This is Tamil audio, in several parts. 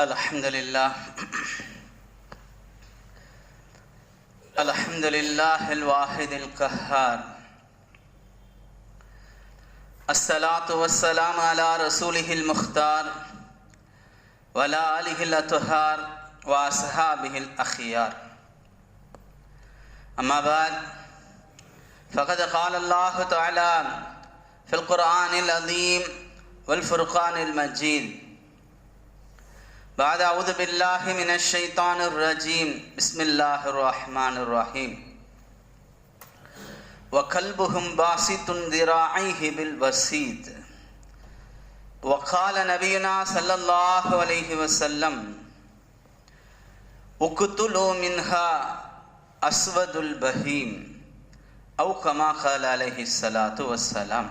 الحمد لله الحمد لله الواحد القهار الصلاة والسلام على رسوله المختار وعلى آله الأطهار وأصحابه الأخيار أما بعد فقد قال الله تعالى في القرآن العظيم والفرقان المجيد بعد أعوذ بالله من الشيطان الرجيم بسم الله الرحمن الرحيم وكلبهم باسط ذراعيه بالوسيد وقال نبينا صلى الله عليه وسلم اقتلوا منها أسود البهيم أو كما قال عليه الصلاة والسلام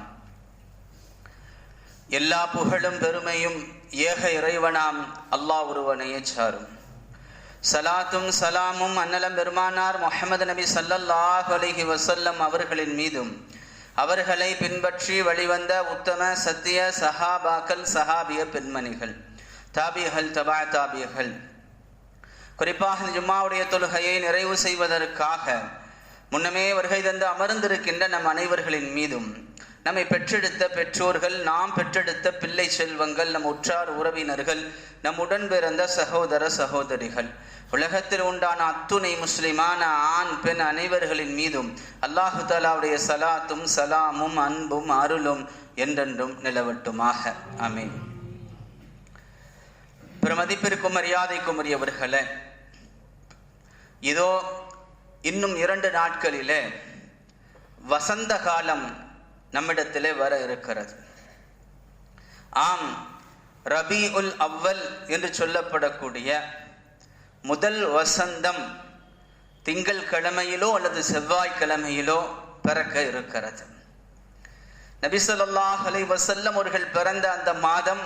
எல்லா புகழும் பெருமையும் ஏக இறைவனாம் அல்லாஹ் ஒருவனையே சாரும். சலாத்தும் சலாமும் அன்னலம் பெருமானார் முகமது நபி சல்லல்லாஹ் அலிஹி வசல்லம் அவர்களின் மீதும் அவர்களை பின்பற்றி வழிவந்த உத்தம சத்திய சஹாபாக்கள் சஹாபிய பெண்மணிகள் தாபியர்கள் தபா தாபியர்கள் குறிப்பாக ஜும்மாவுடைய தொழுகையை நிறைவு செய்வதற்காக முன்னமே வருகை தந்து அமர்ந்திருக்கின்ற நம் அனைவர்களின் மீதும் நம்மை பெற்றெடுத்த பெற்றோர்கள் நாம் பெற்றெடுத்த பிள்ளை செல்வங்கள் நம் உற்றார் உறவினர்கள் நம் உடன் பிறந்த சகோதர சகோதரிகள். உலகத்தில் உண்டான அத்துணை முஸ்லிமான ஆண் பெண் அனைவர்களின் மீதும் அல்லாஹு தாலாவுடைய சலாத்தும் சலாமும் அன்பும் அருளும் என்றென்றும் நிலவட்டுமாக. ஆமீன். பிரமதிப்பிற்கும் மரியாதைக்கும் உரியவர்களே இதோ இன்னும் இரண்டு நாட்களிலே வசந்த காலம் நம்மிடத்திலே வர இருக்கிறது. ஆம் ரபி உல் அவ்வல் என்று சொல்லப்படக்கூடிய முதல் வசந்தம் திங்கள் கிழமையிலோ அல்லது செவ்வாய் கிழமையிலோ பிறக்க இருக்கிறது. நபி அலை வசல்லம் அவர்கள் பிறந்த அந்த மாதம்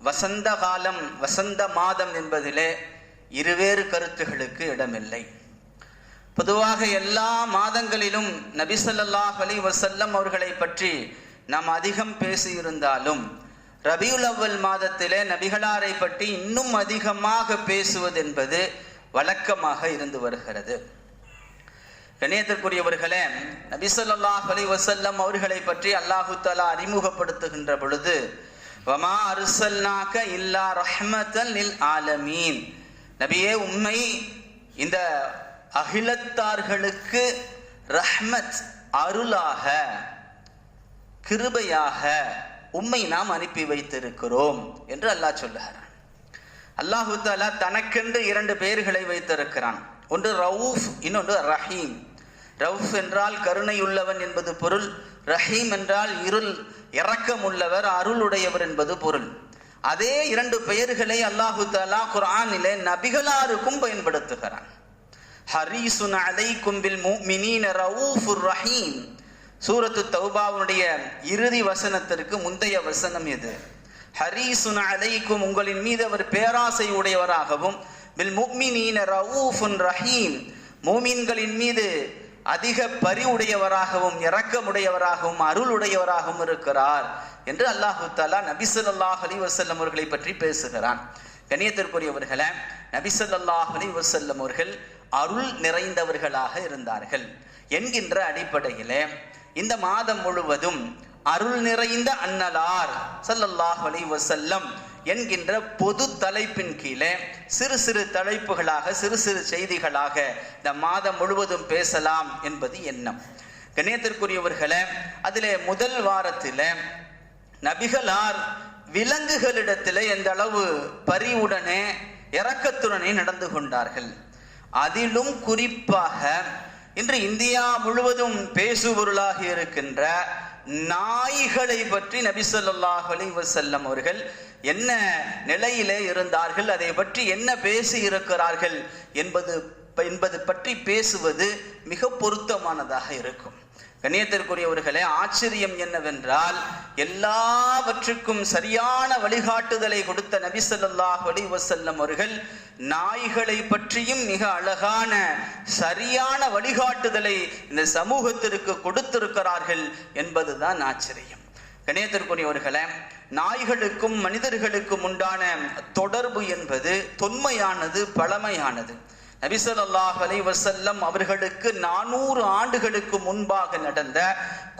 வசந்த காலம் வசந்த மாதம் என்பதிலே இருவேறு கருத்துகளுக்கு இடமில்லை. பொதுவாக எல்லா மாதங்களிலும் நபிசல்லாஹ் அலி வசல்லம் அவர்களை பற்றி நாம் அதிகம் பேசியிருந்தாலும் ரபியுல் அவ்வல் மாதத்திலே நபிகளாரை பற்றி இன்னும் அதிகமாக பேசுவது என்பது வழக்கமாக இருந்து வருகிறது. கணியத்திற்குரியவர்களே நபிசல்லாஹ் அலி வசல்லம் அவர்களை பற்றி அல்லாஹு தலா அறிமுகப்படுத்துகின்ற பொழுது வமா அர்சல்னாக இல்லா ரஹ்மத்தன் லில் ஆலமீன். நபியே உண்மை இந்த அகிலத்தார்களுக்கு ரஹ்மத் அருளாக கிருபையாக உம்மை நாம் அனுப்பி வைத்திருக்கிறோம் என்று அல்லாஹ் சொல்லுகிறான். அல்லாஹு தாலா தனக்கென்று இரண்டு பெயர்களை வைத்திருக்கிறான். ஒன்று ரவுஃப் இன்னொன்று ரஹீம். ரவுஃப் என்றால் கருணையுள்ளவன் என்பது பொருள் ரஹீம் என்றால் இருள் இரக்கம் உள்ளவர் அருளுடையவர் என்பது பொருள். அதே இரண்டு பெயர்களை அல்லாஹு தாலா குரானிலே நபிகளாருக்கும் பயன்படுத்துகிறான். ஹரீசுன் அலைக்கும் பில் மினீன ரவுஃபுர் ரஹீம். சூரத்து தௌபாவுடைய இறுதி வசனத்திற்கு முந்தைய வசனம் எது? ஹரீசுன் அலைக்கும் உங்களின் மீது அவர் பேராசை உடையவராகவும் பில் முக்மினீன ரவுஃபுன் ரஹீம். மூமின்களின் மீது அதிக பரிவுடையவராகவும் இரக்கமுடையவராகவும் அருளுடையவராகவும் இருக்கிறார் என்று அல்லாஹு தாலா நபிசல்லாஹ் அலி வசல்லம் அவர்களை பற்றி பேசுகிறான். கண்ணியத்திற்குரியவர்களே நபிசல்லாஹ் அலி வசல்லம் அவர்கள் அருள் நிறைந்தவர்களாக இருந்தார்கள் என்கின்ற அடிப்படையிலே இந்த மாதம் முழுவதும் அருள் நிறைந்த அன்னலார் சல்லல்லாஹ் அலைஹி வஸல்லம் என்கின்ற பொது தலைப்பின் கீழே சிறு சிறு தலைப்புகளாக சிறு சிறு செய்திகளாக இந்த மாதம் முழுவதும் பேசலாம் என்பது எண்ணம். கண்ணியத்திற்குரியவர்களே அதிலே முதல் வாரத்தில் நபிகளார் விலங்குகளிடத்தில் எந்த அளவு பரிவுடனே இறக்கத்துடனே நடந்து கொண்டார்கள். அதிலும் குறிப்பாக இன்று இந்தியா முழுவதும் பேசுபொருளாக இருக்கின்ற நாய்களை பற்றி நபி ஸல்லல்லாஹு அலைஹி அவர்கள் என்ன நிலையிலே இருந்தார்கள் அதை பற்றி என்ன பேசி இருக்கிறார்கள் என்பது என்பது பற்றி பேசுவது மிக பொருத்தமானதாக இருக்கும். கண்ணியத்திற்குரியவர்களே ஆச்சரியம் என்னவென்றால் எல்லாவற்றுக்கும் சரியான வழிகாட்டுதலை கொடுத்த நபி ஸல்லல்லாஹு அலைஹி வஸல்லம் அவர்கள் நாய்களை பற்றியும் மிக அழகான சரியான வழிகாட்டுதலை இந்த சமூகத்திற்கு கொடுத்திருக்கிறார்கள் என்பதுதான் ஆச்சரியம். கணியத்திற்குரியவர்களே நாய்களுக்கும் மனிதர்களுக்கும் உண்டான தொடர்பு என்பது தொன்மையானது பழமையானது. நபிசல்லாஹ் அலைவசல்லம் அவர்களுக்கு நானூறு ஆண்டுகளுக்கு முன்பாக நடந்த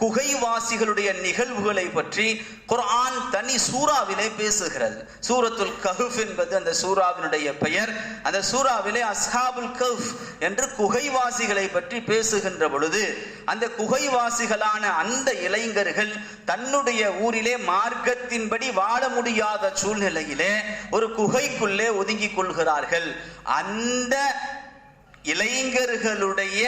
குகைவாசிகளுடைய நிகழ்வுகளை பற்றி குர்ஆன் தனி சூறாவிலே பேசுகிறது. சூரத்துல் கஹுஃப் என்பது அந்த சூறாவினுடைய பெயர். அந்த சூறாவிலே அஸ்ஹாபுல் கஹுஃப் என்று குகைவாசிகளை பற்றி பேசுகின்ற பொழுது அந்த குகைவாசிகளான அந்த இளைஞர்கள் தன்னுடைய ஊரிலே மார்க்கத்தின்படி வாழ முடியாத சூழ்நிலையிலே ஒரு குகைக்குள்ளே ஒதுங்கிக் கொள்கிறார்கள். அந்த இளைஞர்களுடைய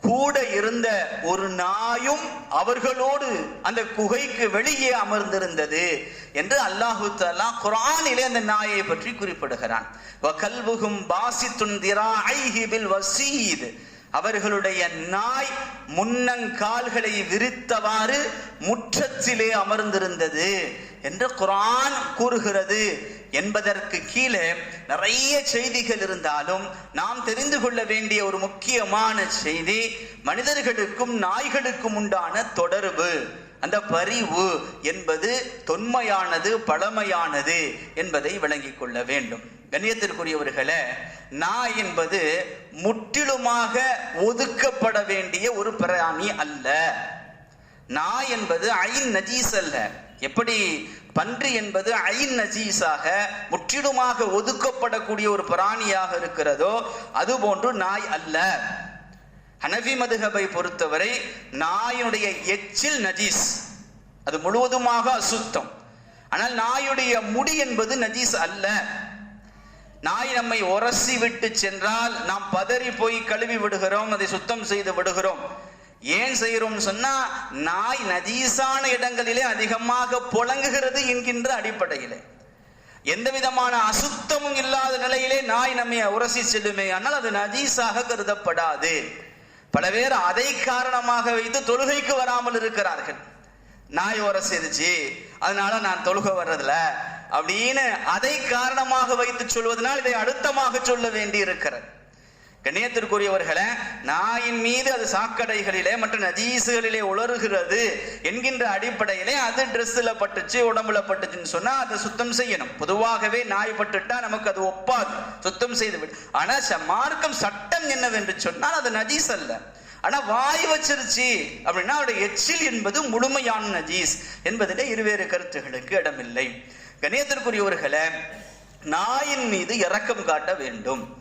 கூட இருந்த ஒரு நாயும் அவர்களோடு அந்த குகைக்கு வெளியே அமர்ந்திருந்தது என்று அல்லாஹு தலா குரானிலே அந்த நாயை பற்றி குறிப்பிடுகிறான். வகல்வுகும் பாசித்துன் திராஐஹி அவர்களுடைய நாய் முன்னங்கால்களை விரித்தவாறு முற்றத்திலே அமர்ந்திருந்தது என்று குரான் கூறுகிறது. என்பதற்கு கீழே நிறைய செய்திகள் இருந்தாலும் நாம் தெரிந்து கொள்ள வேண்டிய ஒரு முக்கியமான செய்தி மனிதர்களுக்கும் நாய்களுக்கும் உண்டான தொடர்பு. அந்த பரிவு என்பது தொன்மையானது பழமையானது என்பதை விளங்கிக் கொள்ள வேண்டும். கண்ணியத்திற்குரியவர்களே நாய் என்பது முற்றிலுமாக ஒதுக்கப்பட வேண்டிய ஒரு பிராணி அல்ல. நாய் என்பது ஐன் நஜீஸ் அல்ல. எப்படி பன்றி என்பது ஐன் நஜீஸாக முற்றிலுமாக ஒதுக்கப்படக்கூடிய ஒரு பிராணியாக இருக்கிறதோ அதுபோன்று நாய் அல்ல. ஹனஃபி மதுகபை பொறுத்தவரை நாயினுடைய எச்சில் நஜீஸ். அது முழுவதுமாக அசுத்தம். ஆனால் நாயுடைய முடி என்பது நஜீஸ் அல்ல. நாய் நம்மை உரசி விட்டு சென்றால் நாம் பதறி போய் கழுவி விடுகிறோம் அதை சுத்தம் செய்து விடுகிறோம். ஏன் செய்கிறோம்னு சொன்னா நாய் நஜீசான இடங்களிலே அதிகமாக புழங்குகிறது என்கின்ற அடிப்படையிலே. எந்த விதமான அசுத்தமும் இல்லாத நிலையிலே நாய் நம்மை உரசி செல்லுமே ஆனால் அது நஜீஸாக கருதப்படாது. பல பேர் அதை காரணமாக வைத்து தொழுகைக்கு வராமல் இருக்கிறார்கள். நாய் உரசிருச்சு அதனால நான் தொழுக வர்றதில்ல அப்படின்னு அதை காரணமாக வைத்து சொல்வதனால் இதை அழுத்தமாக சொல்ல வேண்டி இருக்கிறது கண்ணியத்திற்குரியவர்களே நாயின் மீது அது சாக்கடைகளிலே மற்ற நஜீசுகளிலே உலருகிறது என்கின்ற அடிப்படையிலே அது ட்ரெஸ்ஸில் பட்டுச்சு உடம்புல பட்டுச்சுன்னு சொன்னா அதை சுத்தம் செய்யணும். பொதுவாகவே நாய் பட்டுட்டா நமக்கு அது ஒப்பாது. சுத்தம் செய்து விடு. ஆனா மார்க்கம் சட்டம் என்னவென்று சொன்னால் அது நஜீஸ் அல்ல. ஆனா வாய் வச்சிருச்சு அப்படின்னா அவருடைய எச்சில் என்பது முழுமையான நஜீஸ் என்பதிலே இருவேறு கருத்துகளுக்கு இடமில்லை. கணியத்திற்குரியவர்களை நாயின் மீது இரக்கம் காட்ட வேண்டும்.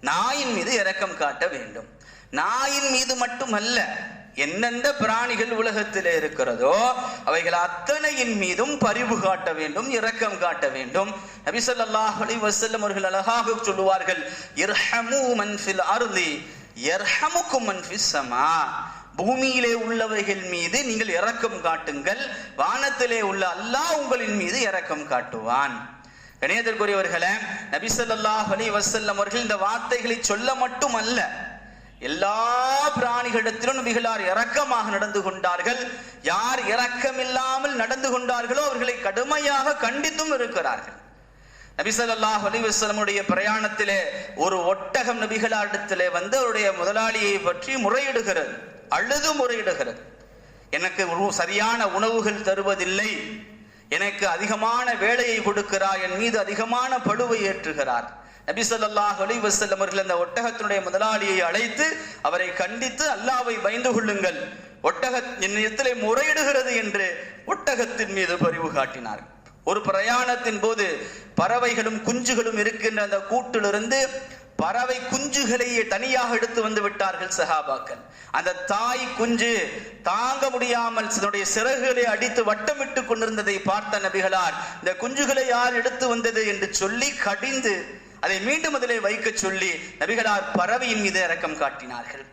நாயின் மீது இரக்கம் காட்ட வேண்டும். நாயின் மீது மட்டுமல்ல எந்தெந்த பிராணிகள் உலகத்தில் இருக்கிறதோ அவைகள் அத்தனையின் மீதும் பரிவு காட்ட வேண்டும் இரக்கம் காட்ட வேண்டும். நபி ஸல்லல்லாஹு அலைஹி அவர்கள் அழகாக சொல்லுவார்கள் இர்ஹமு மன்ஃபில் அருதி அர்தி யர்ஹமுக்கும் சமா. பூமியிலே உள்ளவைகள் மீது நீங்கள் இரக்கம் காட்டுங்கள் வானத்திலே உள்ள அல்லாஹ் உங்களின் மீது இரக்கம் காட்டுவான். கணேதற்குரியவர்களே நபிசல்லாஹ் அலி வசல்லம் அவர்கள் இந்த வார்த்தைகளை சொல்ல மட்டுமல்ல எல்லா பிராணிகளிடத்திலும் நபிகளார் இரக்கமாக நடந்து கொண்டார்கள். யார் இரக்கமில்லாமல் நடந்து கொண்டார்களோ அவர்களை கடுமையாக கண்டித்தும் இருக்கிறார்கள். நபிசல்லாஹ் அலி வசலமுடைய பிரயாணத்திலே ஒரு ஒட்டகம் நபிகளாரிடத்திலே வந்து அவருடைய முதலாளியை பற்றி முறையிடுகிறது அழுது முறையிடுகிறது. எனக்கு ஒரு சரியான உணவுகள் தருவதில்லை. எனக்கு அதிகமான வேலையை கொடுக்கிறார் என் மீது அதிகமான பழுவை ஏற்றுகிறார். நபி சொல்லாஹ் அலி வசல்லம் அவர்கள் அந்த ஒட்டகத்தினுடைய முதலாளியை அழைத்து அவரை கண்டித்து அல்லாவை பயந்து கொள்ளுங்கள். ஒட்டக என்னிடத்திலே முறையிடுகிறது என்று ஒட்டகத்தின் மீது பரிவு காட்டினார். ஒரு பிரயாணத்தின் போது பறவைகளும் குஞ்சுகளும் இருக்கின்ற அந்த கூட்டிலிருந்து பறவை குஞ்சுகளையே தனியாக எடுத்து வந்து விட்டார்கள் சஹாபாக்கள். அந்த தாய் குஞ்சு தாங்க முடியாமல் தன்னுடைய சிறகுகளை அடித்து வட்டமிட்டு கொண்டிருந்ததை பார்த்த நபிகளார் இந்த குஞ்சுகளை யார் எடுத்து வந்தது என்று சொல்லி கடிந்து அதை மீண்டும் அதிலே வைக்க சொல்லி நபிகளார் பறவையின் மீது இரக்கம் காட்டினார்கள்.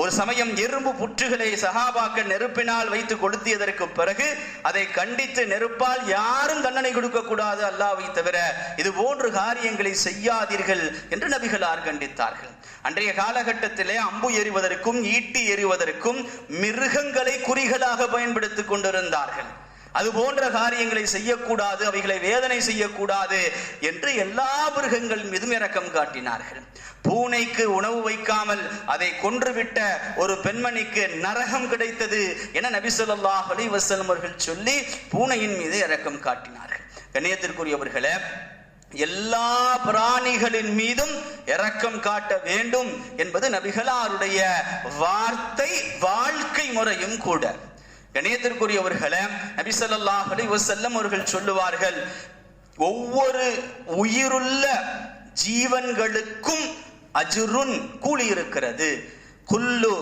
ஒரு சமயம் எறும்பு புற்றுகளை சகாபாக்கள் நெருப்பினால் வைத்து கொளுத்தியதற்கு பிறகு அதை கண்டித்து நெருப்பால் யாரும் தண்டனை கொடுக்க கூடாது அல்லாவை தவிர இது போன்று காரியங்களை செய்யாதீர்கள் என்று நபிகளார் கண்டித்தார்கள். அன்றைய காலகட்டத்திலே அம்பு எறிவதற்கும் ஈட்டி எறிவதற்கும் மிருகங்களை குறிகளாக பயன்படுத்திக் கொண்டிருந்தார்கள். அது போன்ற காரியங்களை செய்யக்கூடாது அவைகளை வேதனை செய்யக்கூடாது என்று எல்லா மிருகங்கள் மீதும் இரக்கம் காட்டினார்கள். பூனைக்கு உணவு வைக்காமல் அதை கொன்றுவிட்ட ஒரு பெண்மணிக்கு நரகம் கிடைத்தது என நபிசல்லாஹ் அலி வசலம் அவர்கள் சொல்லி பூனையின் மீது இரக்கம் காட்டினார்கள். கண்ணியத்திற்குரியவர்களே எல்லா பிராணிகளின் மீதும் இரக்கம் காட்ட வேண்டும் என்பது நபிகளாருடைய வார்த்தை வாழ்க்கை முறையும் கூட. கணியத்திற்குரியவர்களே நபிசல்லாஹ் அலிவசல்லம் அவர்கள் சொல்லுவார்கள் ஒவ்வொரு உயிருள்ள ஜீவன்களுக்கும் அஜுருன் கூலி இருக்கிறது குல்லு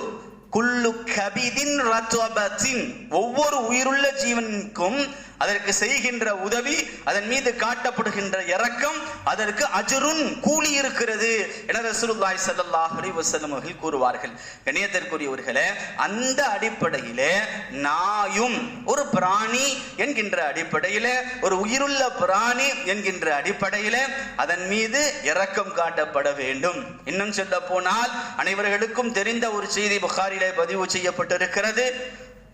குல்லு கபிதின் ரத்வபத்தின் ஒவ்வொரு உயிருள்ள ஜீவனுக்கும் அதற்கு செய்கின்ற உதவி அதன் மீது காட்டப்படுகின்ற இறக்கம் அதற்கு அஜருன் கூலி இருக்கிறது என ரசூலுல்லாஹி ஸல்லல்லாஹு அலைஹி வஸல்லம் அவர்கள் கூறுவார்கள். கண்ணியத்திற்குரியவர்களே அந்த அடிப்படையிலே நாயும் ஒரு பிராணி என்கின்ற அடிப்படையிலே ஒரு உயிருள்ள பிராணி என்கின்ற அடிப்படையிலே அதன் மீது இரக்கம் காட்டப்பட வேண்டும். இன்னும் சொல்ல போனால் அனைவர்களுக்கும் தெரிந்த ஒரு செய்தி புகாரிலே பதிவு செய்யப்பட்டிருக்கிறது.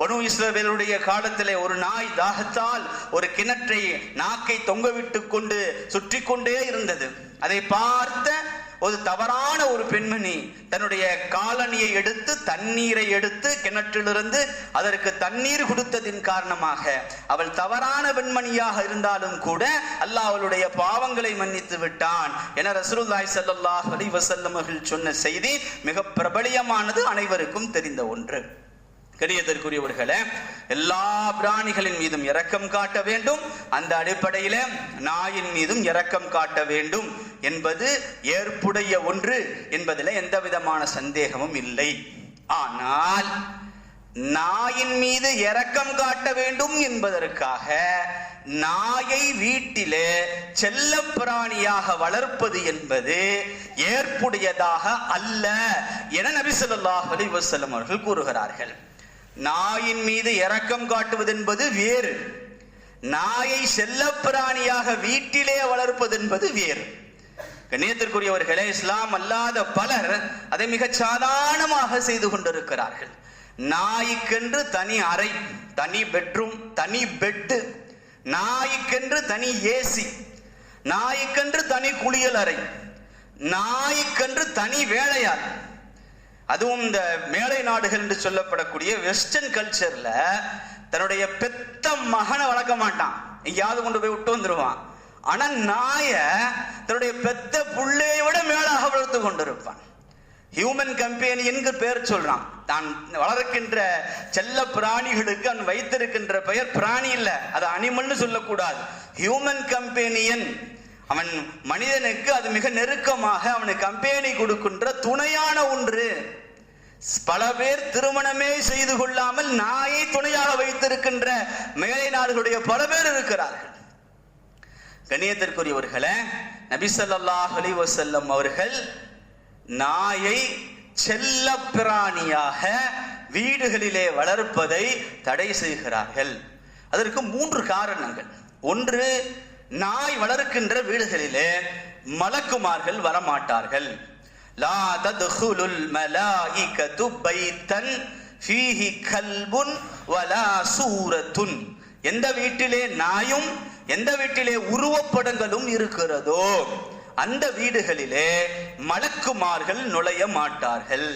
பனு இஸ்ரவேலுடைய காலத்திலே ஒரு நாய் தாகத்தால் ஒரு கிணற்றை நாக்கை தொங்கவிட்டு கொண்டு சுற்றி கொண்டே இருந்தது. அதை பார்த்த ஒரு தவறான ஒரு பெண்மணி தன்னுடைய காலணியை எடுத்து தண்ணீரை எடுத்து கிணற்றிலிருந்து அதற்கு தண்ணீர் கொடுத்ததின் காரணமாக அவள் தவறான பெண்மணியாக இருந்தாலும் கூட அல்லாஹ் அவளுடைய பாவங்களை மன்னித்து விட்டான் என ரசூல்லாய் சல்லாஹ் அலி வஸல்லம் சொன்ன செய்தி மிக பிரபலியமானது அனைவருக்கும் தெரிந்த ஒன்று. கரியதற்குரியவர்களே எல்லா பிராணிகளின் மீதும் இரக்கம் காட்ட வேண்டும். அந்த அடிப்படையில நாயின் மீதும் இரக்கம் காட்ட வேண்டும் என்பது ஏற்புடைய ஒன்று என்பதில் எந்த விதமான சந்தேகமும் இல்லை. ஆனால் நாயின் மீது இரக்கம் காட்ட வேண்டும் என்பதற்காக நாயை வீட்டிலே செல்ல பிராணியாக வளர்ப்பது என்பது ஏற்புடையதாக அல்ல என நபி ஸல்லல்லாஹு அலைஹி அவர்கள் கூறுகிறார்கள். நாயின் மீது இரக்கம் காட்டுவது என்பது வேறு. நாயை செல்லப்பிராணியாக வீட்டிலே வளர்ப்பது என்பது வேறு. கண்ணியத்திற்குரியவர்களே இஸ்லாம் அல்லாத பலர் அதை மிக சாதாரணமாக செய்து கொண்டிருக்கிறார்கள். நாய்க்கென்று தனி அறை தனி பெட்ரூம் தனி பெட்டு நாய்க்கென்று தனி ஏசி நாய்க்கென்று தனி குளியல் அறை நாய்க்கென்று தனி வேலையாள் அதுவும் இந்த மேலை நாடுகள் என்று சொல்லப்படக்கூடிய வெஸ்டர்ன் கல்ச்சர்ல தன்னுடைய பெத்த மகனை வளர்க்க மாட்டான். எங்கேயாவது கொண்டு போய் விட்டு வந்துருவான். ஆனா நாய தன்னுடைய பெத்த புள்ளையோட விட மேலாக வளர்த்து கொண்டிருப்பான். ஹியூமன் கம்பெனி என்று பெயர் சொல்றான். தான் வளர்க்கின்ற செல்ல பிராணிகளுக்கு அவன் வைத்திருக்கின்ற பெயர் பிராணி இல்லை. அது அனிமல்னு சொல்லக்கூடாது. ஹியூமன் கம்பெனியன் அவன் மனிதனுக்கு அது மிக நெருக்கமாக அவனுக்கு கம்பெனி கொடுக்கின்ற துணையான ஒன்று. பல பேர் திருமணமே செய்து கொள்ளாமல் நாயை துணையாக வைத்திருக்கின்ற மேலை நாடுகளுடைய பல பேர் இருக்கிறார்கள். கணியத்திற்குரியவர்களே நபிசல்லாஹ் அலி வசல்லம் அவர்கள் நாயை செல்ல பிராணியாக வீடுகளிலே வளர்ப்பதை தடை செய்கிறார்கள். அதற்கு மூன்று காரணங்கள். ஒன்று நாய் வளர்க்கின்ற வீடுகளிலே மலக்குமார்கள் வரமாட்டார்கள். லா தத்ஹுலுல் மலாயிகத்து பைத்தன் ஃபீஹி கல்புன் வலா சூரத்துன். எந்த வீட்டிலே நாயும் எந்த வீட்டிலே உருவப்படங்களும் இருக்கிறதோ அந்த வீடுகளிலே மலக்குமார்கள் நுழைய மாட்டார்கள்.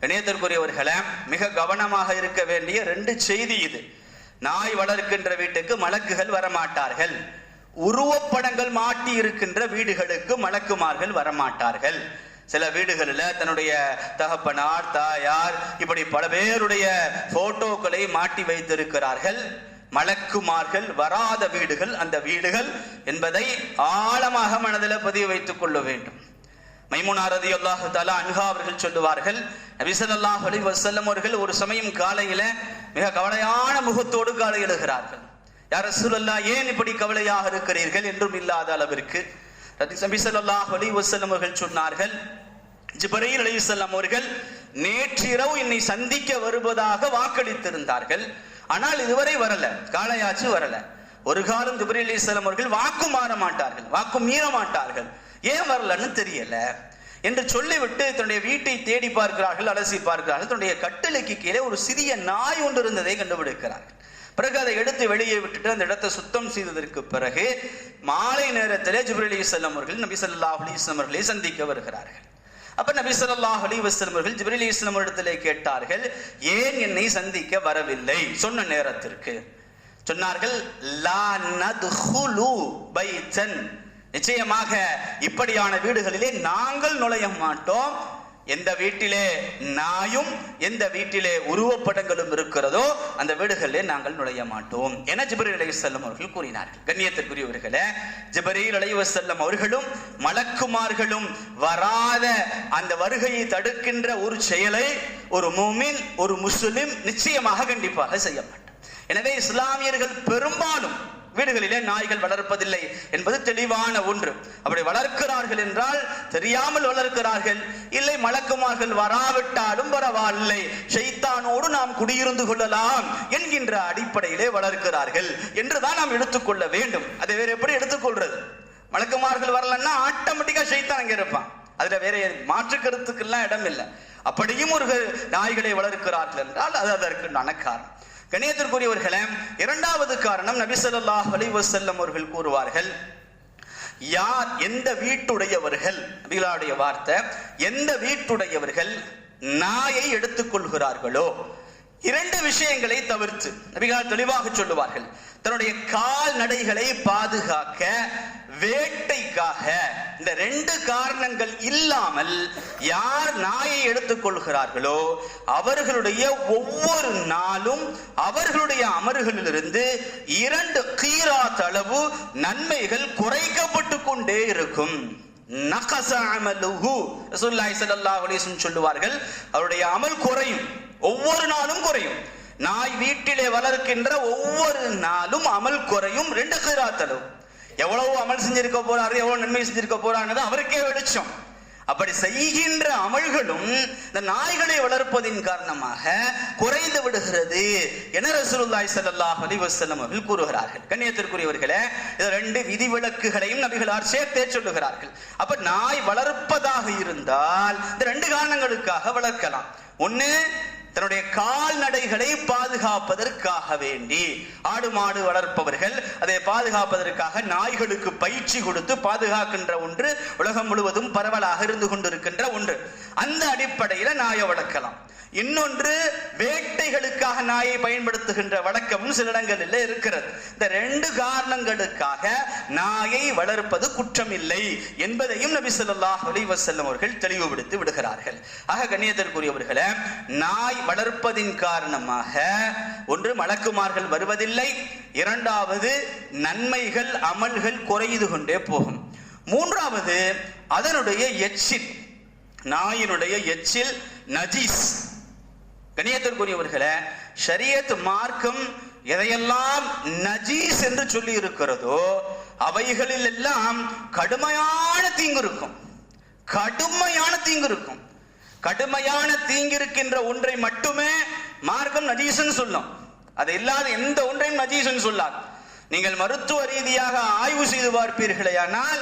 இணையத்திற்குரியவர்களே மிக கவனமாக இருக்க வேண்டிய ரெண்டு செய்தி இது. நாய் வளர்க்கின்ற வீட்டுக்கு மலக்குகள் வரமாட்டார்கள். உருவப்படங்கள் மாட்டி இருக்கின்ற வீடுகளுக்கு மலக்குமார்கள் வரமாட்டார்கள். சில வீடுகளில் தன்னுடைய தகப்பனார் தாயார் இப்படி பல பேருடைய போட்டோக்களை மாட்டி வைத்திருக்கிறார்கள். மலக்குமார்கள் வராத வீடுகள் அந்த வீடுகள் என்பதை ஆழமாக மனதில் பதிவு வைத்துக் கொள்ள வேண்டும். மைமுனாரதி அல்லாஹு தாலா அன்ஹா அவர்கள் சொல்லுவார்கள் நபிசல்லாஹ் அலி வசல்லம் அவர்கள் ஒரு சமயம் காலையில மிக கவலையான முகத்தோடு காலை எழுகிறார்கள். யார் ரசூலல்லா ஏன் இப்படி கவலையாக இருக்கிறீர்கள் என்றும் இல்லாத அளவிற்கு நபிசல்லாஹ் அலி வசல்லம் அவர்கள் சொன்னார்கள் ஜிபரையில் அலிசல்லாம் அவர்கள் நேற்றிரவு என்னை சந்திக்க வருவதாக வாக்களித்திருந்தார்கள். ஆனால் இதுவரை வரல காளையாச்சு வரல. ஒரு காலம் ஜிபரி அலிசல்லாம் அவர்கள் வாக்கு மாற மாட்டார்கள் வாக்கு மீற மாட்டார்கள். ஏன் வரலன்னு தெரியல என்று சொல்லிவிட்டு தன்னுடைய வீட்டை தேடி பார்க்கிறார்கள் அலசி பார்க்கிறார்கள். தன்னுடைய கட்டளைக்கு கீழே ஒரு சிறிய நாய் ஒன்று இருந்ததை கண்டுபிடிக்கிறார்கள். பிறகு அதை எடுத்து வெளியே விட்டுட்டு அந்த இடத்தை சுத்தம் செய்ததற்கு பிறகு மாலை நேரத்திலே ஜிப்ரலி செல்லம் அவர்கள் நபி ஸல்லல்லாஹு அலைஹி அவர்களை சந்திக்க வருகிறார்கள். அப்ப நபி ஸல்லல்லாஹு அலி வஸ்லம் அவர்கள் ஜிப்ரலி இஸ்லாம் இடத்திலே கேட்டார்கள் ஏன் என்னை சந்திக்க வரவில்லை? சொன்ன நேரத்திற்கு சொன்னார்கள் லா நதுஹுலு பைத்தன். நிச்சயமாக இப்படியான வீடுகளிலே நாங்கள் நுழைய மாட்டோம். எந்த வீட்டிலே நாயும் எந்த வீட்டிலே உருவப்படங்களும் இருக்கிறதோ அந்த வீடுகளிலே நாங்கள் நுழைய மாட்டோம். என ஜிபரீல் அலைஹிஸ்ஸலாம் அவர்கள் கூறினார்கள். கண்ணியத்திற்குரியவர்களே ஜிபரீல் அலைஹிஸ்ஸலாம் அவர்களும் மலக்குமார்களும் வராத அந்த வருகையை தடுக்கின்ற ஒரு செயலை ஒரு மூமின் ஒரு முஸ்லிம் நிச்சயமாக கண்டிப்பாக செய்ய மாட்டார். எனவே இஸ்லாமியர்கள் பெரும்பாலும் வீடுகளிலே நாய்கள் வளர்ப்பதில்லை என்பது தெளிவான ஒன்று. அப்படி வளர்க்கிறார்கள் என்றால் தெரியாமல் வளர்க்கிறார்கள். இல்லை மலக்குமார்கள் வராவிட்டாலும் பரவாயில்லை. ஷைத்தானோடு நாம் குடியிருந்து கொள்ளலாம் என்கின்ற அடிப்படையிலே வளர்க்கிறார்கள் என்றுதான் நாம் எடுத்துக்கொள்ள வேண்டும். அதை வேற எப்படி எடுத்துக்கொள்றது மலக்குமார்கள் வரலன்னா ஆட்டோமேட்டிக்கா ஷைத்தான் அங்கே இருப்பான். அதுல வேற மாற்று கருத்துக்கெல்லாம் இடம் இல்லை. அப்படியும் ஒரு நாய்களை வளர்க்கிறார்கள் என்றால் அது அதற்கு நனக்காரம். கணியத்திற்குரியவர்களே இரண்டாவது காரணம் நபிசல்லாஹ் ஸல்லல்லாஹு அலைஹி அவர்கள் கூறுவார்கள் யார் எந்த வீட்டுடையவர்கள் நபிகளாவுடைய வார்த்தை எந்த வீட்டுடையவர்கள் நாயை எடுத்துக்கொள்கிறார்களோ இரண்டு விஷயங்களை தவிர்த்து நபிகள் தெளிவாக சொல்லுவார்கள். தன்னுடைய கால்நடைகளை பாதுகாக்க வேட்டைக்காக இந்த ரெண்டு காரணங்கள் இல்லாமல் யார் நாயை எடுத்துக்கொள்கிறார்களோ அவர்களுடைய ஒவ்வொரு நாளும் அவர்களுடைய அமர்களிலிருந்து இரண்டு கீரா தளவு நன்மைகள் குறைக்கப்பட்டு கொண்டே இருக்கும். நகச சொல்லுவார்கள் அவருடைய அமல் குறையும். ஒவ்வொரு நாளும் குறையும். நாய் வீட்டிலே வளர்க்கின்ற ஒவ்வொரு நாளும் அமல் குறையும். ரெண்டு கீரா தளவு எவ்வளவு அமல் செஞ்சிருக்க போறாரு எவ்வளவு நன்மை செஞ்சிருக்க போறாங்கிறது அவருக்கே வெளிச்சம். அப்படி செய்கின்ற அமல்களும் இந்த நாய்களை வளர்ப்பதின் காரணமாக குறைந்து விடுகிறது என ரசூலுல்லாஹி ஸல்லல்லாஹு அலைஹி வஸல்லம் அவர்கள் கூறுகிறார்கள். கண்ணியத்திற்குரியவர்களே இந்த ரெண்டு விதிவிலக்குகளையும் நபிகளார் சேர்த்தே சொல்லுகிறார்கள். அப்ப நாய் வளர்ப்பதாக இருந்தால் இந்த ரெண்டு காரணங்களுக்காக வளர்க்கலாம். ஒண்ணு தன்னுடைய கால்நடைகளை பாதுகாப்பதற்காக வேண்டி ஆடு மாடு வளர்ப்பவர்கள் அதை பாதுகாப்பதற்காக நாய்களுக்கு பயிற்சி கொடுத்து பாதுகாக்கின்ற ஒன்று உலகம் முழுவதும் பரவலாக இருந்து கொண்டிருக்கின்ற ஒன்று. அந்த அடிப்படையில நாயை வளர்க்கலாம். இன்னொன்று வேட்டைகளுக்காக நாயை பயன்படுத்துகின்ற வழக்கமும் சில இடங்களில் இருக்கிறது. இந்த ரெண்டு காரணங்களுக்காக நாயை வளர்ப்பது குற்றம் இல்லை என்பதையும் நபி ஸல்லல்லாஹு அலி வசல்லம் அவர்கள் தெளிவுபடுத்தி விடுகிறார்கள். ஆக கண்ணியத்திற்குரியவர்களே நாய் வளர்ப்பதின் காரணமாக ஒன்று மலக்குமார்கள் வருவதில்லை. இரண்டாவது நன்மைகள் அமல்கள் குறைந்து கொண்டே போகும். மூன்றாவது அதனுடைய எச்சில் நாயினுடைய எச்சில் நஜீஸ் கணியத்திற்குரியவர்களே ஷரியத் மார்க்கம் எதையெல்லாம் நஜீஸ் என்று சொல்லி இருக்கிறதோ அவைகளில் எல்லாம் கடுமையான தீங்கு இருக்கும். கடுமையான தீங்கு இருக்கும். கடுமையான தீங்கு இருக்கின்ற ஒன்றை மட்டுமே மார்க்கம் நஜீஸ்ன்னு சொல்லும். அது இல்லாத எந்த ஒன்றையும் நஜீசன் சொல்லாது. நீங்கள் மருத்துவ ரீதியாக ஆய்வு செய்து பார்ப்பீர்களே ஆனால்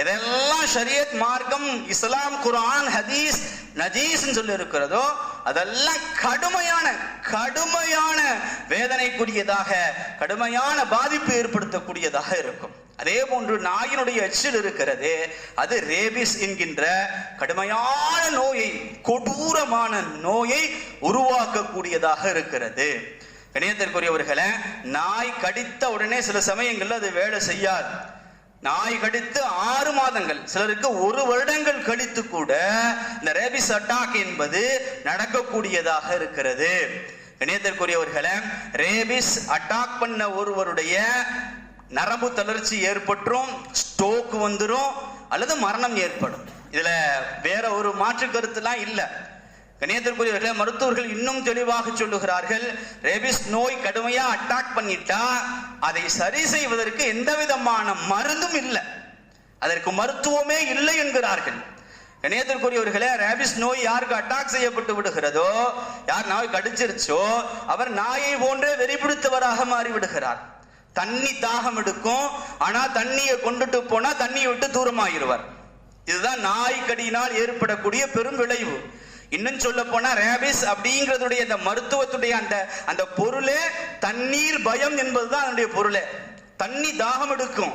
எதெல்லாம் ஷரியத் மார்க்கம் இஸ்லாம் குரான் ஹதீஸ் நஜீஸ் சொல்லி இருக்கிறதோ அதெல்லாம் கடுமையான கடுமையான வேதனைக்குரியதாக கடுமையான பாதிப்பு ஏற்படுத்தக்கூடியதாக இருக்கும். அதே போன்று நாயினுடைய எச்சில் இருக்கிறது அது ரேபிஸ் என்கின்ற கடுமையான நோயை கொடூரமான நோயை உருவாக்கக்கூடியதாக இருக்கிறது. கணியத்திற்குரியவர்களே நாய் கடித்த உடனே சில சமயங்களில் அது வேலை செய்யாது. நாய் கடித்து ஆறு மாதங்கள் சிலருக்கு ஒரு வருடங்கள் கழித்து கூட இந்த ரேபிஸ் அட்டாக் என்பது நடக்கக்கூடியதாக இருக்கிறது. இணையத்திற்குரியவர்களே ரேபிஸ் அட்டாக் பண்ண ஒருவருடைய நரம்பு தளர்ச்சி ஏற்பட்டுரும் ஸ்டோக் வந்துடும் அல்லது மரணம் ஏற்படும். இதுல வேற ஒரு மாற்று கருத்துலாம் இல்லை. கணியத்திற்குரியவர்களே மருத்துவர்கள் இன்னும் தெளிவாக சொல்லுகிறார்கள் ரேபிஸ் நோய் கடுமையா அட்டாக் பண்ணிட்டா அதை சரி செய்வதற்கு எந்த விதமான மருந்தும் இல்லை. அதற்கு மருத்துவமே இல்லை என்கிறார்கள். இணையத்திற்குரியவர்களே ரேபிஸ் நோய் யாருக்கு அட்டாக் செய்யப்பட்டு விடுகிறதோ யார் நாய் கடிச்சிருச்சோ அவர் நாயை போன்றே வெறிபிடித்தவராக மாறிவிடுகிறார். மாறி விடுகிறார் தண்ணி தாகம் எடுக்கும் ஆனா தண்ணியை கொண்டுட்டு போனா தண்ணியை விட்டு தூரமாகிடுவார். இதுதான் நாய் கடியினால் ஏற்படக்கூடிய பெரும் விளைவு. இன்னும் சொல்ல போனா ரேபிஸ் அப்படிங்கிறதுடைய அந்த மருத்துவத்துடைய அந்த அந்த பொருளே தண்ணீர் பயம் என்பதுதான் அதனுடைய பொருளே. தண்ணி தாகம் எடுக்கும்.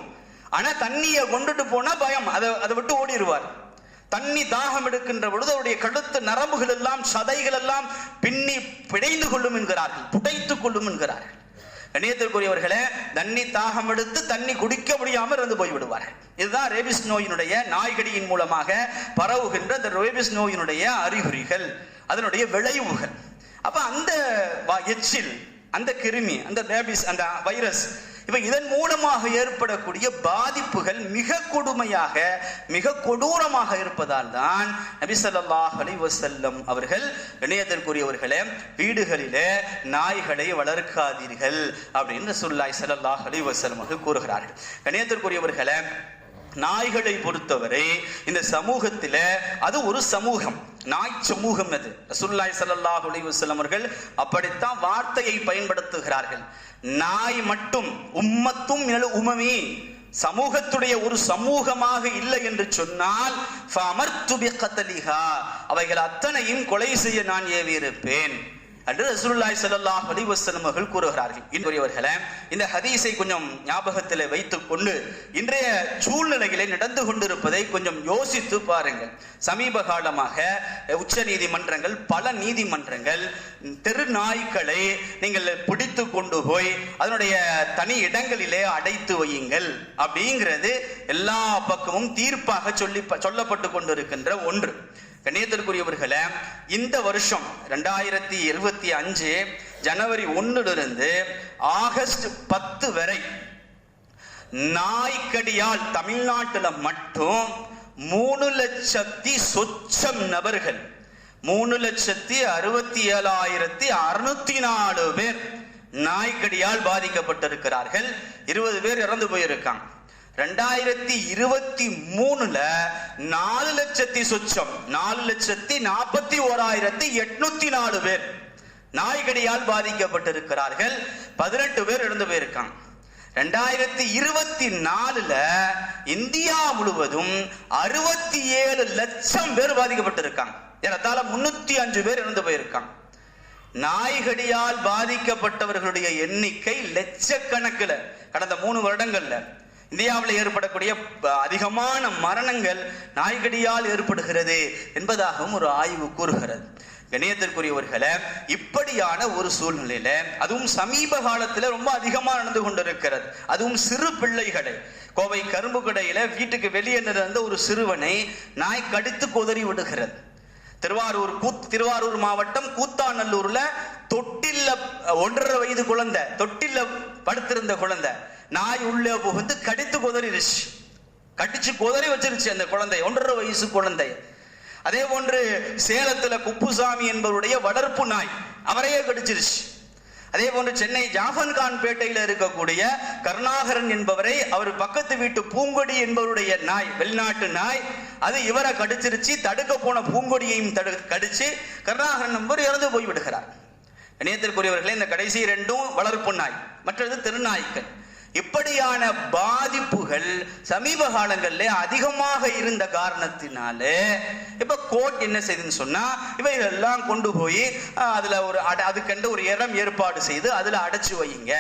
ஆனா தண்ணியை கொண்டுட்டு போனா பயம். அதை அதை விட்டு ஓடிடுவார் தண்ணி தாகம் எடுக்கின்ற பொழுது அவருடைய கழுத்து நரம்புகள் எல்லாம் சதைகள் எல்லாம் பின்னி பிடைந்து கொள்ளும் என்கிறார்கள் புடைத்துக் கொள்ளும் என்கிறார்கள். கண்ணியத்திற்குரியவர்களே தண்ணி தாகம் எடுத்து தண்ணி குடிக்க முடியாமல் இருந்து போய் விடுவார்கள் இதுதான் ரேபிஸ் நோயினுடைய நாய்கடியின் மூலமாக பரவுகின்ற இந்த ரேபிஸ் நோயினுடைய அறிகுறிகள் அதனுடைய விளைவுகள். அப்ப அந்த வ- எச்சில் அந்த கிருமி அந்த ரேபிஸ் அந்த வைரஸ் இவை இதன் மூலமாக ஏற்படக்கூடிய பாதிப்புகள் மிக கொடுமையாக மிக கொடூரமாக இருப்பதால் தான் நபிசல்லாஹ் அலிவசல்லம் அவர்கள் இணையத்திற்குரியவர்களே வீடுகளிலே நாய்களை வளர்க்காதீர்கள் அப்படின்னு சொல்லாய் சல்லாஹ் அலைஹி வஸல்லம் அவர்கள் கூறுகிறார்கள். இணையத்திற்குரியவர்களே நாய்களை பொறுத்தவரை இந்த சமூகத்தில அது ஒரு சமூகம். நாய் சமூகம் அது. ரசூலுல்லாஹி சல்லாஹ் அலைஹி அவர்கள் அப்படித்தான் வார்த்தையை பயன்படுத்துகிறார்கள். நாய் மட்டும் உம்மத்தும் உமமே. சமூகத்துடைய ஒரு சமூகமாக இல்லை என்று சொன்னால் அவைகள் அத்தனையும் கொலை செய்ய நான் ஏவியிருப்பேன். என்று ரசூல்லாய் ஸல்லல்லாஹு அலைஹி அவர்கள் கூறுகிறார்கள். இன்றையவர்களே இந்த ஹதீஸை கொஞ்சம் ஞாபகத்தில் வைத்துக் கொண்டு இன்றைய சூழ்நிலைகளை நடந்து கொண்டிருப்பதை கொஞ்சம் யோசித்து பாருங்கள். சமீப காலமாக உச்ச நீதிமன்றங்கள் பல நீதிமன்றங்கள் தெரு நாய்களை நீங்கள் பிடித்து கொண்டு போய் அதனுடைய தனி இடங்களிலே அடைத்து வையுங்கள் அப்படிங்கிறது எல்லா பக்கமும் தீர்ப்பாக சொல்லி சொல்லப்பட்டு கொண்டிருக்கின்ற ஒன்று. கண்ணியத்திற்குரியவர்களே இந்த வருஷம் ரெண்டாயிரத்தி இருபத்தி அஞ்சு ஜனவரி ஒன்னிலிருந்து ஆகஸ்ட் பத்து வரை நாய்க்கடியால் தமிழ்நாட்டில் மட்டும் மூணு லட்சத்தி சொச்சம் நபர்கள் மூணு லட்சத்தி அறுபத்தி ஏழாயிரத்தி அறுநூத்தி நாலு பேர் நாய்க்கடியால் பாதிக்கப்பட்டிருக்கிறார்கள். இருபது பேர் இறந்து போயிருக்காங்க. ரெண்டாயிரத்தி இருபத்தி மூணுல நாலு லட்சத்தி சொச்சம் நாலு லட்சத்தி நாற்பத்தி ஓராயிரத்தி எட்நூத்தி நாலு பேர். நாய்கடியால் பாதிக்கப்பட்டிருக்கிறார்கள். பதினெட்டு பேர் இறந்து போயிருக்காங்க. ரெண்டாயிரத்தி இருபத்தி நாலுல இந்தியா முழுவதும் அறுபத்தி ஏழு லட்சம் பேர் பாதிக்கப்பட்டிருக்காங்க. ஏறத்தாழ முன்னூத்தி அஞ்சு பேர் இறந்து போயிருக்காங்க. நாய்கடியால் பாதிக்கப்பட்டவர்களுடைய எண்ணிக்கை லட்சக்கணக்கில். கடந்த மூணு வருடங்கள்ல இந்தியாவில் ஏற்படக்கூடிய அதிகமான மரணங்கள் நாய்கடியால் ஏற்படுகிறது என்பதாகவும் ஒரு ஆய்வு கூறுகிறது. கணியத்திற்குரியவர்களை இப்படியான ஒரு சூழ்நிலையில அதுவும் சமீப காலத்துல ரொம்ப அதிகமா நடந்து கொண்டிருக்கிறது. அதுவும் சிறு பிள்ளைகளை கோவை கரும்பு கடையில வீட்டுக்கு வெளியே நடந்த ஒரு சிறுவனை நாய் கடித்து கொதறி விடுகிறது. திருவாரூர் கூத் திருவாரூர் மாவட்டம் கூத்தாநல்லூர்ல தொட்டில்ல ஒன்றரை வயது குழந்தை தொட்டில்ல படுத்திருந்த குழந்தை நாய் உள்ளே புகுந்து கடித்து குதறிடுச்சு கடிச்சு குதறி வச்சிருச்சு அந்த குழந்தை. ஒன்றரை வயசு குழந்தை. அதே போன்று சேலத்துல குப்புசாமி என்பவருடைய வளர்ப்பு நாய் அவரையே கடிச்சிருச்சு. அதே போன்று சென்னை ஜாஃபன் கான் பேட்டையில இருக்கக்கூடிய கருணாகரன் என்பவரை அவர் பக்கத்து வீட்டு பூங்கொடி என்பவருடைய நாய் வெளிநாட்டு நாய் அது இவரை கடிச்சிருச்சு. தடுக்க போன பூங்கொடியையும் தடு கடிச்சு கருணாகரன் நம்பர் இறந்து போய் விடுகிறார் இணையத்திற்குரியவர்களே இந்த கடைசி ரெண்டும் வளர்ப்பு நாய். மற்றது திருநாய்க்கள். இப்படியான பாதிப்புகள் சமீப காலங்களில் அதிகமாக இருந்த காரணத்தினால இப்ப கோர்ட் என்ன செய்யுதுன்னு சொன்னா இவை எல்லாம் கொண்டு போய் அதுல ஒரு அட- ஒரு இடம் ஏற்பாடு செய்து அதுல அடைச்சு வையுங்க.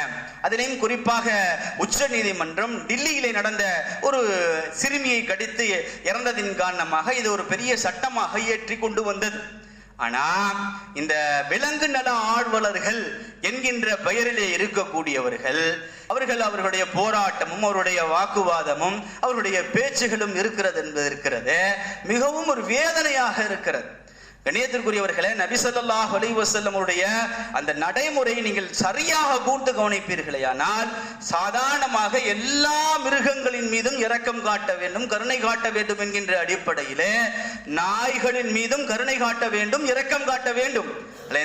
அதுலேயும் குறிப்பாக உச்ச நீதிமன்றம் டில்லியிலே நடந்த ஒரு சிறுமியை கடித்து இறந்ததின் காரணமாக இது ஒரு பெரிய சட்டமாக இயற்றி கொண்டு வந்தது. ஆனா இந்த விலங்கு நல ஆர்வலர்கள் என்கின்ற பெயரிலே இருக்கக்கூடியவர்கள் அவர்கள் அவர்களுடைய போராட்டமும் அவருடைய வாக்குவாதமும் அவருடைய பேச்சுகளும் இருக்கிறது என்பது இருக்கிறது. மிகவும் ஒரு வேதனையாக இருக்கிறது. கணியத்திற்குரியவர்களே நபி ஸல்லல்லாஹு அலைஹி அந்த நடைமுறையை நீங்கள் சரியாக கூர்ந்து கவனிப்பீர்களே ஆனால் சாதாரணமாக எல்லா மிருகங்களின் மீதும் இரக்கம் காட்ட வேண்டும் கருணை காட்ட வேண்டும் என்கின்ற அடிப்படையிலே நாய்களின் மீதும் கருணை காட்ட வேண்டும் இரக்கம் காட்ட வேண்டும்.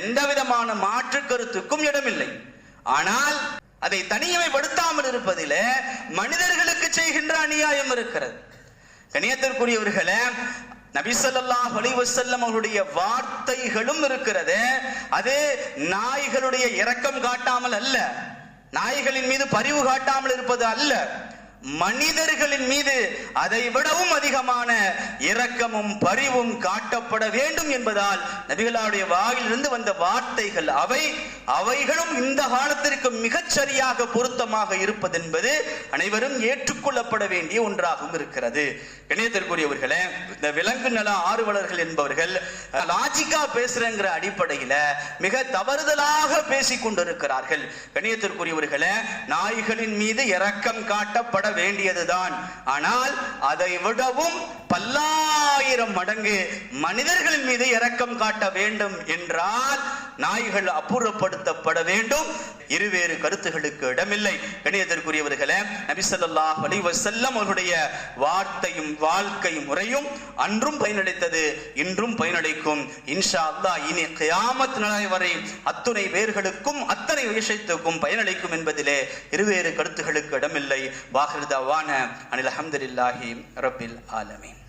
எந்த விதமான மாற்று கருத்துக்கும் இடமில்லை. ஆனால் அதை தனியமைப்படுத்தாமல் இருப்பதிலே மனிதர்களுக்கு செய்கின்ற அநியாயம் இருக்கிறது. கணியத்திற்குரியவர்களே நபிசல்லா ஸல்லல்லாஹு அவருடைய வார்த்தைகளும் இருக்கிறது. அது நாய்களுடைய இரக்கம் காட்டாமல் அல்ல. நாய்களின் மீது பரிவு காட்டாமல் இருப்பது அல்ல. மனிதர்களின் மீது அதை விடவும் அதிகமான இரக்கமும் பரிவும் காட்டப்பட வேண்டும் என்பதால் நபிகளாருடைய வாயிலிருந்து வந்த வார்த்தைகள் அவை. அவைகளும் இந்த காலத்திற்கு மிகச் சரியாக பொருத்தமாக இருப்பதென்பது அனைவரும் ஏற்றுக்கொள்ளப்பட வேண்டிய ஒன்றாகவும் இருக்கிறது. இணையத்திற்குரியவர்களே இந்த விலங்கு நல ஆர்வலர்கள் என்பவர்கள் லாஜிக்கா பேசுறங்கிற அடிப்படையில மிக தவறுதலாக பேசிக் கொண்டிருக்கிறார்கள் கணியத்திற்குரியவர்களே நாய்களின் மீது இரக்கம் காட்டப்பட வேண்டியதுதான். ஆனால் அதை விடவும் பல்லாயிரம் மடங்கு மனிதர்கள் மீது இரக்கம் காட்ட வேண்டும் என்றால் நாய்கள் அப்புறப்படுத்தப்பட வேண்டும். இருவேறு கருத்துகளுக்கு இடமில்லை. கணியத்திற்குரியவர்களே நபிசல்லாஹ் அலி வசல்லம் அவருடைய வார்த்தையும் வாழ்க்கை முறையும் அன்றும் பயனளித்தது இன்றும் பயனளிக்கும். இன்ஷா அல்லாஹ் இனி கியாமத் நாளை வரை அத்துணை பேர்களுக்கும் அத்தனை விஷயத்துக்கும் பயனளிக்கும் என்பதிலே இருவேறு கருத்துகளுக்கு இடமில்லை. வாகிருதாவான அனில் அஹமதுல்லாஹி ரபில் ஆலமின்.